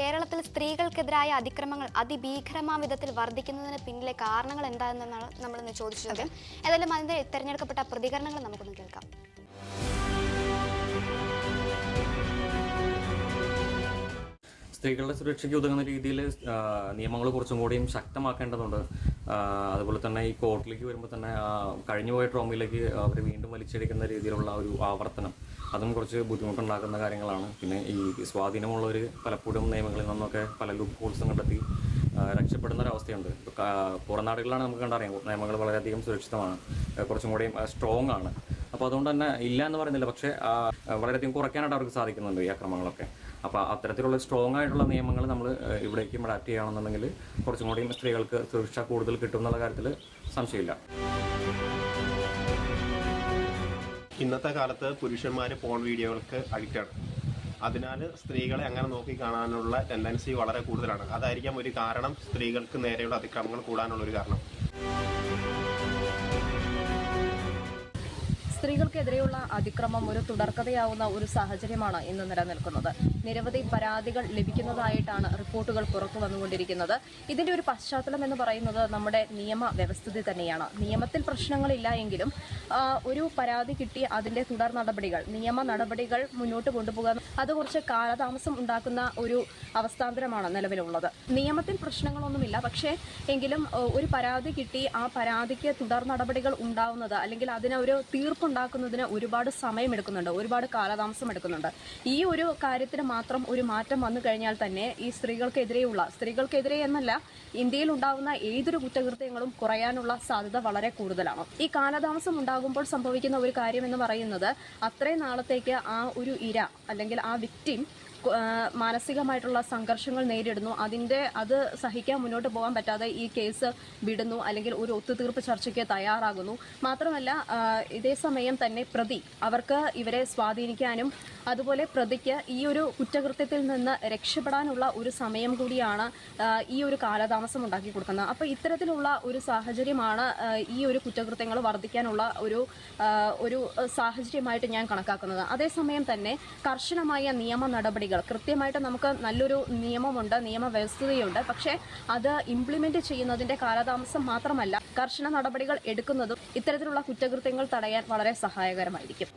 കേരളത്തിൽ സ്ത്രീകൾക്കെതിരായ അതിക്രമങ്ങൾ അതിഭീകരമായ വിധത്തിൽ വർദ്ധിക്കുന്നതിന് പിന്നിലെ കാരണങ്ങൾ എന്താണെന്നാണ് നമ്മൾ ഇന്ന് ചോദിച്ചത് ഏതായാലും അതിന്റെ തെരഞ്ഞെടുക്കപ്പെട്ട പ്രതികരണങ്ങൾ നമുക്കൊന്ന് കേൾക്കാം. സ്ത്രീകളുടെ സുരക്ഷയ്ക്ക് ഉതകുന്ന രീതിയിൽ നിയമങ്ങൾ കുറച്ചും കൂടിയും ശക്തമാക്കേണ്ടതുണ്ട്. അതുപോലെ തന്നെ ഈ കോർട്ടിലേക്ക് വരുമ്പോൾ തന്നെ കഴിഞ്ഞുപോയ ട്രോമയിലേക്ക് അവർ വീണ്ടും വലിച്ചെടുക്കുന്ന രീതിയിലുള്ള ഒരു ആവർത്തനം. അതും കുറച്ച് ബുദ്ധിമുട്ടുണ്ടാക്കുന്ന കാര്യങ്ങളാണ്. പിന്നെ ഈ സ്വാധീനമുള്ളവർ പലപ്പോഴും നിയമങ്ങളിൽ നിന്നൊക്കെ പല ലൂപ്പ് ഹോൾസും കണ്ടെത്തി രക്ഷപ്പെടുന്ന ഒരവസ്ഥയുണ്ട് പുറം നാടുകളിലാണ് നമുക്ക് കണ്ടറിയാം. നിയമങ്ങൾ വളരെയധികം സുരക്ഷിതമാണ്. കുറച്ചും കൂടി സ്ട്രോങ് ആണ്. അപ്പോൾ അതുകൊണ്ട് തന്നെ ഇല്ല എന്ന് പറയുന്നില്ല. പക്ഷേ വളരെയധികം കുറയ്ക്കാനായിട്ട് അവർക്ക് സാധിക്കുന്നുണ്ട് ഈ അക്രമങ്ങളൊക്കെ. അപ്പോൾ അത്തരത്തിലുള്ള സ്ട്രോങ് ആയിട്ടുള്ള നിയമങ്ങൾ നമ്മൾ ഇവിടേക്കും അഡാപ്റ്റ് ചെയ്യുകയാണെന്നുണ്ടെങ്കിൽ കുറച്ചും കൂടി സ്ത്രീകൾക്ക് സുരക്ഷ കൂടുതൽ കിട്ടും എന്നുള്ള കാര്യത്തിൽ സംശയമില്ല. ഇന്നത്തെ കാലത്ത് പുരുഷന്മാർ ഫോൺ വീഡിയോകൾക്ക് അഡിക്റ്റാണ് അതിനാൽ സ്ത്രീകളെ അങ്ങനെ നോക്കി കാണാനുള്ള ടെൻഡൻസി വളരെ കൂടുതലാണ്. അതായിരിക്കാം ഒരു കാരണം സ്ത്രീകൾക്ക് നേരെയുള്ള അതിക്രമങ്ങൾ കൂടാനുള്ള ഒരു കാരണം. സ്ത്രീകൾക്കെതിരെയുള്ള അതിക്രമം ഒരു തുടർക്കഥയാവുന്ന ഒരു സാഹചര്യമാണ് ഇന്ന് നിലനിൽക്കുന്നത്. നിരവധി പരാതികൾ ലഭിക്കുന്നതായിട്ടാണ് റിപ്പോർട്ടുകൾ പുറത്തു വന്നുകൊണ്ടിരിക്കുന്നത്. ഇതിന്റെ ഒരു പശ്ചാത്തലം എന്ന് പറയുന്നത് നമ്മുടെ നിയമ വ്യവസ്ഥിതി തന്നെയാണ്. നിയമത്തിൽ പ്രശ്നങ്ങളില്ല എങ്കിലും ഒരു പരാതി കിട്ടി അതിന്റെ തുടർ നടപടികൾ നിയമ നടപടികൾ മുന്നോട്ട് കൊണ്ടുപോകാൻ അത് കുറച്ച് കാലതാമസം ഉണ്ടാക്കുന്ന ഒരു അവസ്ഥാന്തരമാണ് നിലവിലുള്ളത്. നിയമത്തിൽ പ്രശ്നങ്ങളൊന്നുമില്ല പക്ഷേ എങ്കിലും ഒരു പരാതി കിട്ടി ആ പരാതിക്ക് തുടർ നടപടികൾ ഉണ്ടാവുന്നത് അല്ലെങ്കിൽ അതിന് ഒരു തീർപ്പുണ്ടാക്കുന്നതിന് ഒരുപാട് സമയമെടുക്കുന്നുണ്ട് ഒരുപാട് കാലതാമസം എടുക്കുന്നുണ്ട് ഈ ഒരു കാര്യത്തിന് മാത്രം ഒരു മാറ്റം വന്നു കഴിഞ്ഞാൽ തന്നെ ഈ സ്ത്രീകൾക്കെതിരെയുള്ള സ്ത്രീകൾക്കെതിരെ എന്നല്ല ഇന്ത്യയിൽ ഉണ്ടാകുന്ന ഏതൊരു കുറ്റകൃത്യങ്ങളും കുറയാനുള്ള സാധ്യത വളരെ കൂടുതലാണ്. ഈ കാലതാമസം ഉണ്ടാകുമ്പോൾ സംഭവിക്കുന്ന ഒരു കാര്യം എന്ന് പറയുന്നത് അത്രയും നാളത്തേക്ക് ആ ഒരു ഇര അല്ലെങ്കിൽ ആ വിക്റ്റിം മാനസികമായിട്ടുള്ള സംഘർഷങ്ങൾ നേരിടുന്നു. അതിന്റെ അത് സഹിക്കാൻ മുന്നോട്ട് പോകാൻ പറ്റാതെ ഈ കേസ് വിടുന്നു അല്ലെങ്കിൽ ഒരു ഒത്തുതീർപ്പ് ചർച്ചയ്ക്ക് തയ്യാറാകുന്നു. മാത്രമല്ല ഇതേ സമയം തന്നെ പ്രതി അവർക്ക് ഇവരെ സ്വാധീനിക്കാനും അതുപോലെ പ്രതിക്ക് ഈ ഒരു കുറ്റകൃത്യത്തിൽ നിന്ന് രക്ഷപ്പെടാനുള്ള ഒരു സമയം കൂടിയാണ് ഈ ഒരു കാലതാമസം ഉണ്ടാക്കി കൊടുക്കുന്നത്. അപ്പോൾ ഇത്തരത്തിലുള്ള ഒരു സാഹചര്യമാണ് ഈ ഒരു കുറ്റകൃത്യങ്ങൾ വർദ്ധിക്കാനുള്ള ഒരു ഒരു സാഹചര്യമായിട്ട് ഞാൻ കണക്കാക്കുന്നത്. അതേസമയം തന്നെ കർശനമായ നിയമ നടപടികൾ കൃത്യമായിട്ട് നമുക്ക് നല്ലൊരു നിയമമുണ്ട് നിയമവ്യവസ്ഥതയുണ്ട് പക്ഷേ അത് ഇംപ്ലിമെന്റ് ചെയ്യുന്നതിന്റെ കാലതാമസം മാത്രമല്ല കർശന നടപടികൾ എടുക്കുന്നതും ഇത്തരത്തിലുള്ള കുറ്റകൃത്യങ്ങൾ തടയാൻ വളരെ സഹായകരമായിരിക്കും.